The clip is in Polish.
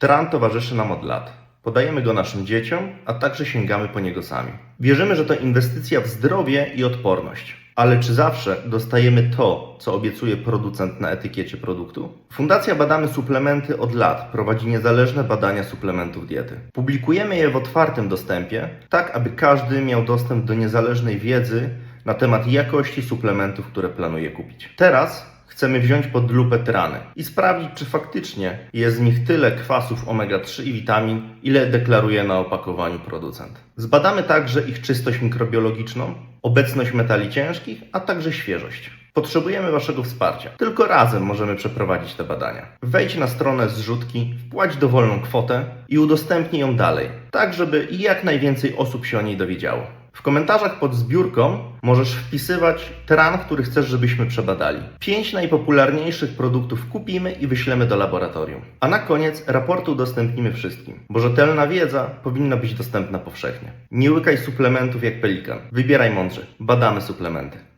Tran towarzyszy nam od lat. Podajemy go naszym dzieciom, a także sięgamy po niego sami. Wierzymy, że to inwestycja w zdrowie i odporność. Ale czy zawsze dostajemy to, co obiecuje producent na etykiecie produktu? Fundacja Badamy Suplementy od lat prowadzi niezależne badania suplementów diety. Publikujemy je w otwartym dostępie, tak aby każdy miał dostęp do niezależnej wiedzy na temat jakości suplementów, które planuje kupić. Teraz chcemy wziąć pod lupę trany i sprawdzić, czy faktycznie jest w nich tyle kwasów omega-3 i witamin, ile deklaruje na opakowaniu producent. Zbadamy także ich czystość mikrobiologiczną, obecność metali ciężkich, a także świeżość. Potrzebujemy Waszego wsparcia. Tylko razem możemy przeprowadzić te badania. Wejdź na stronę zrzutki, wpłać dowolną kwotę i udostępnij ją dalej, tak żeby jak najwięcej osób się o niej dowiedziało. W komentarzach pod zbiórką możesz wpisywać tran, który chcesz, żebyśmy przebadali. Pięć najpopularniejszych produktów kupimy i wyślemy do laboratorium. A na koniec raportu udostępnimy wszystkim, bo rzetelna wiedza powinna być dostępna powszechnie. Nie łykaj suplementów jak pelikan. Wybieraj mądrze. Badamy suplementy.